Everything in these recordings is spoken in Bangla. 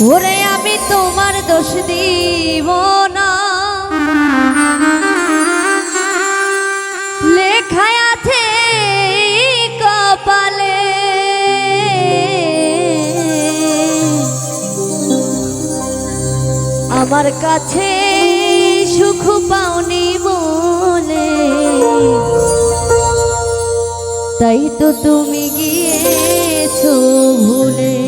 ওরে আমি তোমার দোষ দিব না। লেখা আছে কপালে। আমার কাছে সুখ পাওনি বলে। তাই তো তুমি গিয়েছো ভুলে।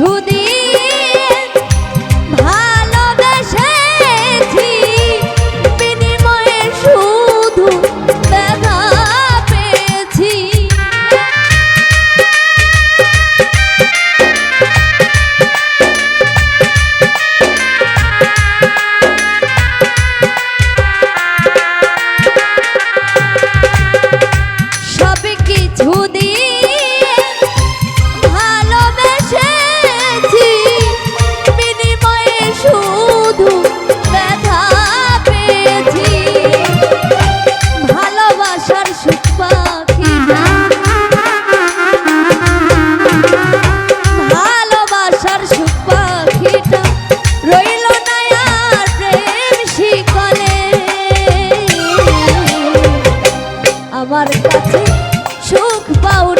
Would আমার কাছে সুখ পাওয়ার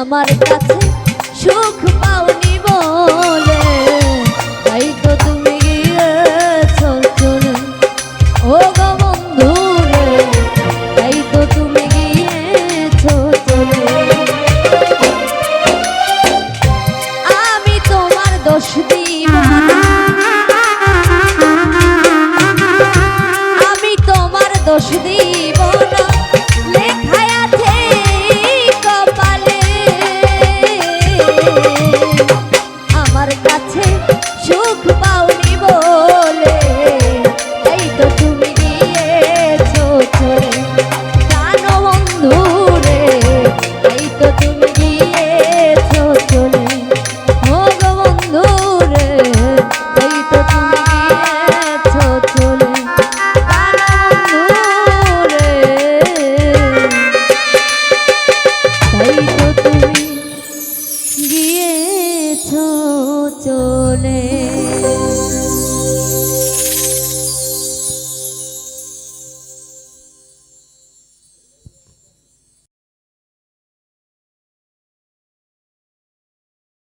আমার কাছে সুখ পাওনি বলে। তাই তো তুমি গিয়েছ চলে। ও বন্ধু রে তাই তো তুমি গিয়ে চলে। আমি তোমার দোষ দিই